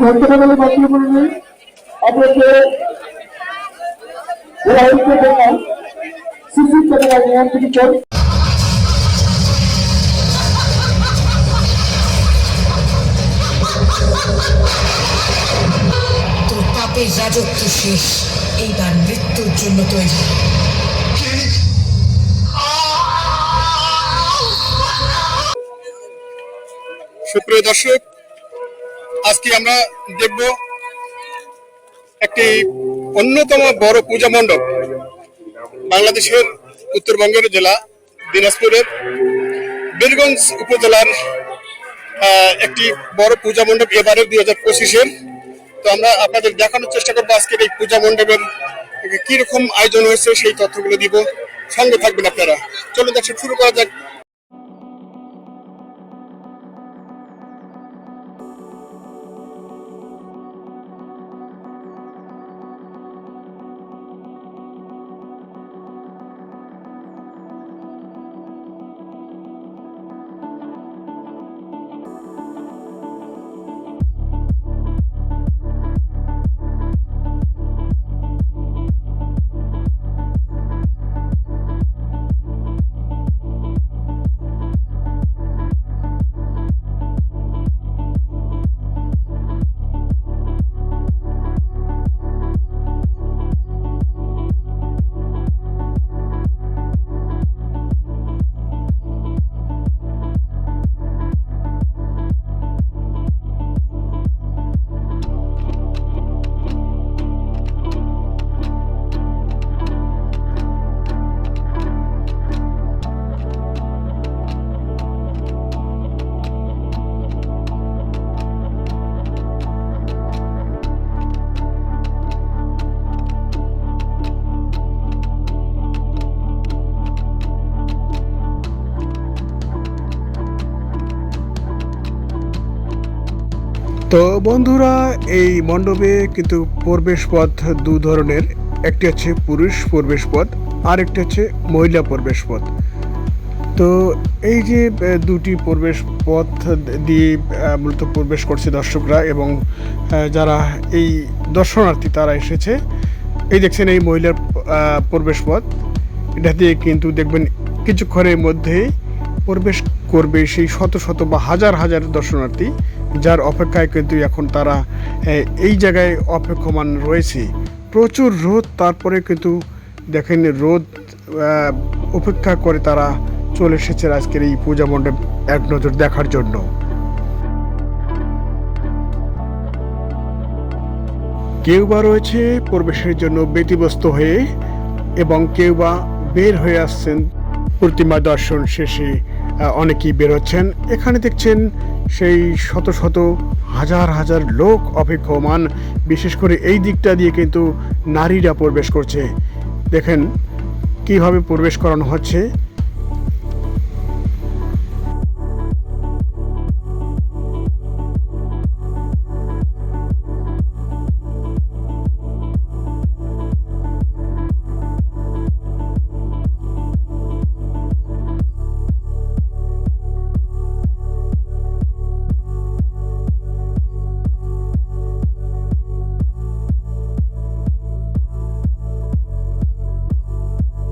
ঘণ্টা বলে বাতিল করে নেই তোর পাপের রাজত্ব শেষ। এইবার মৃত্যুর জন্য তৈরি। সুপ্রিয় দর্শক আজকে আমরা দেখব একটি অন্যতম বড় পূজা মণ্ডপ, বাংলাদেশের উত্তরবঙ্গের জেলা, দিনাজপুরের বীরগঞ্জ উপজেলার একটি বড় পূজা মণ্ডপ এবারের দুই হাজার পঁচিশের। তো আমরা আপনাদের দেখানোর চেষ্টা করব আজকের এই পূজা মণ্ডপের কি রকম আয়োজন হয়েছে, সেই তথ্যগুলো দিব। সঙ্গে থাকবেন আপনারা। চলুন দর্শক, শুরু করা যাক। বন্ধুরা, এই মণ্ডপে কিন্তু প্রবেশ পথ দু ধরনের। একটি হচ্ছে পুরুষ প্রবেশ পথ আর একটি হচ্ছে মহিলা প্রবেশ পথ তো এই যে দুটি প্রবেশ পথ দিয়ে মূলত প্রবেশ করছে দর্শকরা এবং যারা এই দর্শনার্থী তারা এসেছে। এই দেখছেন এই মহিলার প্রবেশ পথ এটা দিয়ে কিন্তু দেখবেন কিছুক্ষণের মধ্যেই প্রবেশ করবে সেই শত শত বা হাজার হাজার দর্শনার্থী। যার অপেক্ষায় কিন্তু এখন তারা এই জায়গায় অপেক্ষমান রয়েছে। প্রচুর রোদ, তারপরে কিন্তু দেখেন রোদ উপেক্ষা করে তারা চলে এসেছে আজকের এই পূজা মণ্ডপ এক নজর দেখার জন্য। কেউ বা রয়েছে প্রবেশের জন্য ব্যতিব্যস্ত হয়ে এবং কেউ বা বের হয়ে আসছেন। প্রতিমা দর্শন শেষে অনেকেই বেরোচ্ছেন এখানে দেখছেন সেই শত শত হাজার হাজার লোক অপেক্ষমান। বিশেষ করে এই দিকটা দিয়ে কিন্তু নারীরা প্রবেশ করছে। দেখেন কীভাবে প্রবেশ করানো হচ্ছে।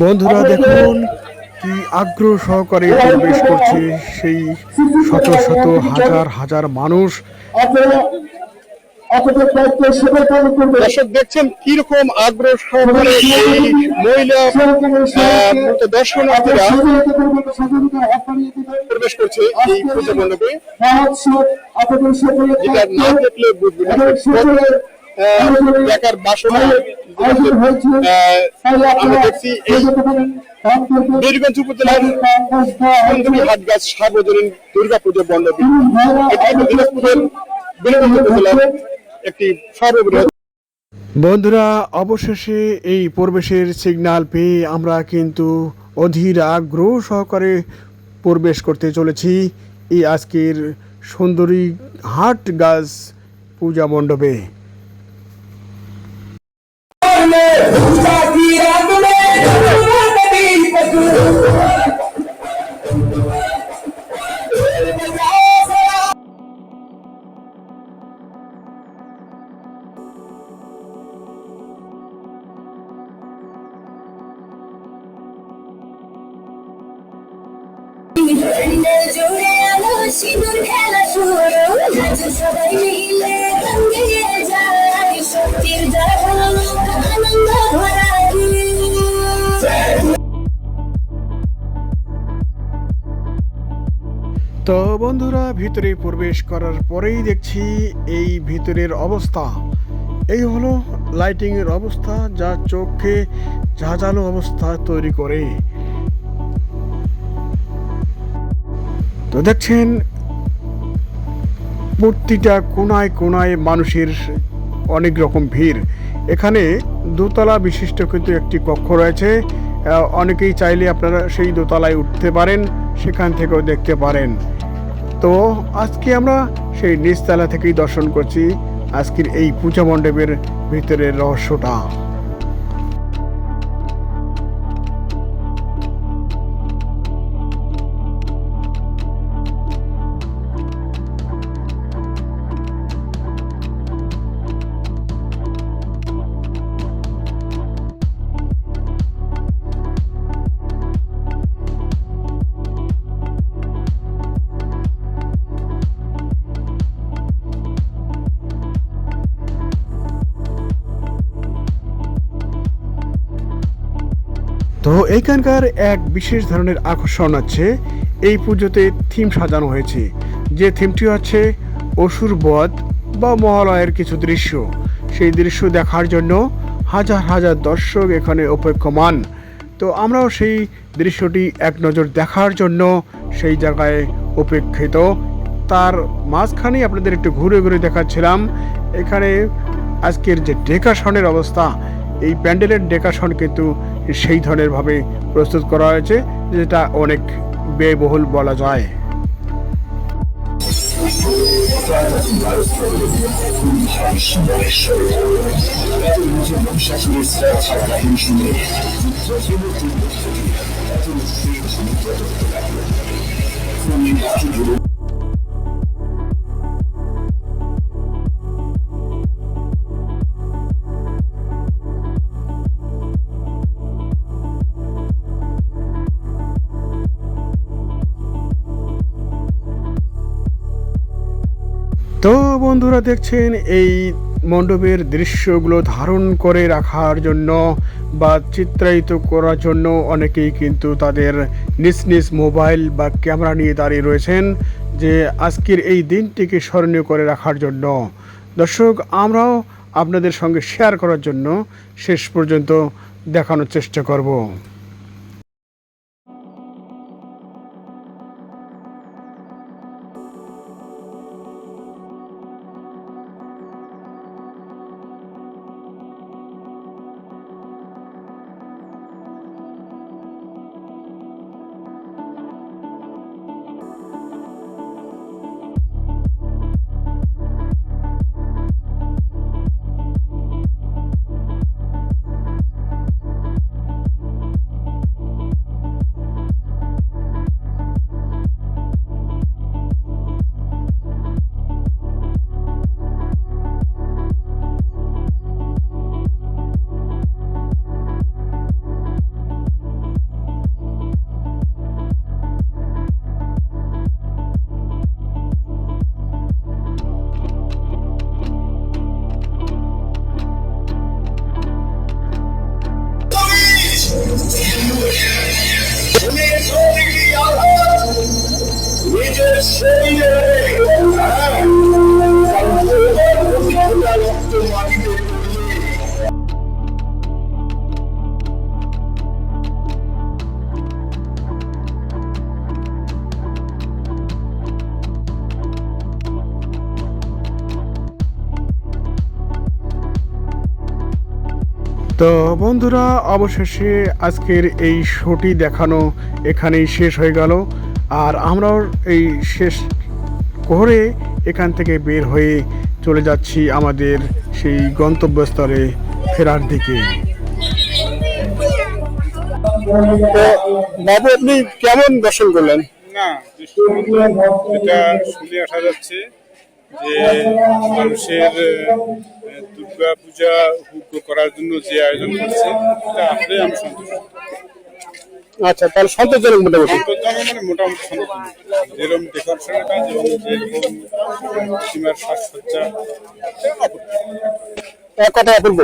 বন্ধুরা দেখুন কি আগ্রহ সহকারে প্রবেশ করছে সেই শত শত হাজার হাজার মানুষ। দর্শক দেখছেন কীরকম আগ্রহ সহকারে এই মহিলা দর্শনার্থীরা প্রবেশ করছে এই পূজা মণ্ডপে। মহোৎসব আপনাদের সকলের যেটা না দেখলে বুঝবে দেখার বাসনা আমরা দেখছি এই বীরগঞ্জ উপজেলার সুন্দরী হাটগাছ সার্বজনীন দুর্গাপুজো এটি দিনাজপুরের বীরগঞ্জ উপজেলার একটি সর্ববৃহৎ বন্ধুরা অবশেষে এই প্রবেশের সিগন্যাল পেয়ে আমরা কিন্তু অধীর আগ্রহ সহকারে প্রবেশ করতে চলেছি এই আজকের সুন্দরী হাট গাছ পূজা মণ্ডপে। live. তো বন্ধুরা, ভিতরে প্রবেশ করার পরেই দেখছি এই ভিতরের অবস্থা। এই হলো লাইটিংয়ের অবস্থা, যা চোখে ঝাঁঝালো অবস্থা তৈরি করে। তো দেখছেন প্রতিটা কোনায় কোনায় মানুষের অনেক রকম ভিড়। এখানে দোতলা বিশিষ্ট কিন্তু একটি কক্ষ রয়েছে। অনেকেই চাইলে আপনারা সেই দোতলায় উঠতে পারেন, সেখান থেকেও দেখতে পারেন। তো আজকে আমরা সেই নিচতলা থেকেই দর্শন করছি আজকের এই পূজা মণ্ডপের ভিতরের রহস্যটা। তো এইখানকার এক বিশেষ ধরনের আকর্ষণ আছে। এই পুজোতে থিম সাজানো হয়েছে। যে থিমটি হচ্ছে অসুর বধ বা মহালয়ের কিছু দৃশ্য। সেই দৃশ্য দেখার জন্য হাজার হাজার দর্শক এখানে অপেক্ষমান তো আমরাও সেই দৃশ্যটি এক নজর দেখার জন্য সেই জায়গায় উপেক্ষিত। তার মাঝখানেই আপনাদের একটু ঘুরে ঘুরে দেখাচ্ছিলাম। এখানে আজকের যে ডেকাশনের অবস্থা, এই প্যান্ডেলের ডেকাশন কিন্তু সেই ধরনের ভাবে প্রস্তুত করা হয়েছে যেটা অনেক ব্যয়বহুল বলা যায়। তো বন্ধুরা দেখছেন, এই মণ্ডপের দৃশ্যগুলো ধারণ করে রাখার জন্য বা চিত্রায়িত করার জন্য অনেকেই কিন্তু তাদের নিজ নিজ মোবাইল বা ক্যামেরা নিয়ে দাঁড়িয়ে রয়েছেন যে আজকের এই দিনটিকে স্মরণীয় করে রাখার জন্য। দর্শক, আমরাও আপনাদের সঙ্গে শেয়ার করার জন্য শেষ পর্যন্ত দেখানোর চেষ্টা করব। তো বন্ধুরা অবশেষে আজকের এই শোটি দেখানো এখানেই শেষ হয়ে গেল। আর আমরাও এই শেষ করে এখান থেকে বের হয়ে চলে যাচ্ছি আমাদের সেই গন্তব্যস্থলে ফেরার দিকে। বাবু আপনি কেমন দর্শন করলেন? না যেটা শুনে আসা যাচ্ছে যে মানুষের দুর্গা পূজা উপভোগ করার জন্য যে আয়োজন করছে এটা আসলে আমি সন্তুষ্ট। আচ্ছা তাহলে সন্তোষজনক মোটামুটি। সন্তোষজনক মানে মোটামুটি সন্তুষ্ট যেরকম ডেকোরেশনের কাজ এবং যেরকম সীমার সাজসজ্জা এক কথা অপূর্ব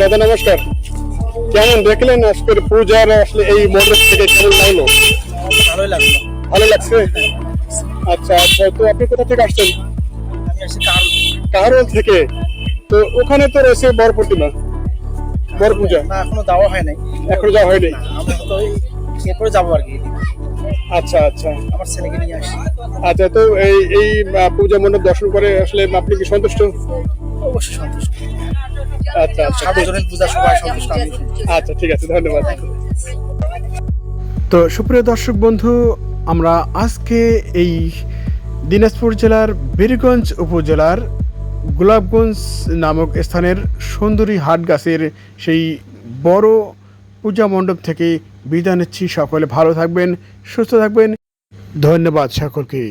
দাদা নমস্কার। কেমন দেখলেন আজকের পূজার আসলে এই মন্ডপ থেকে কেমন লাগল? ভালোই লাগল। ভালো লাগছে? আচ্ছা আচ্ছা তো আপনি কোথা থেকে আসছেন? আমি আসছি কারণ থেকে? তো ওখানে তো রয়েছে বড় প্রতিমা। বড় পূজা। না এখনও যাওয়া হয় নাই। এখনও যাওয়া হয়নি আমরা তো এরপরে যাব আর কি আচ্ছা আচ্ছা। আমার ছেলেকে নিয়ে আসি। আচ্ছা তো এই এই পূজা মণ্ডপ দর্শন করে আসলে আপনি কি সন্তুষ্ট? অবশ্যই সন্তুষ্ট। আচ্ছা আচ্ছা। সার্বজনীন পূজা সবাই সন্তুষ্ট আমি আচ্ছা ঠিক আছে ধন্যবাদ। তো সুপ্রিয় দর্শক বন্ধু আমরা আজকে এই দিনাজপুর জেলার বীরগঞ্জ উপজেলার গোলাপগঞ্জ নামক স্থানের সুন্দরী হাট গাছের সেই বড় পূজা মণ্ডপ থেকে বিদায় নিচ্ছি। সকলে ভালো থাকবেন, সুস্থ থাকবেন। ধন্যবাদ সকলকে।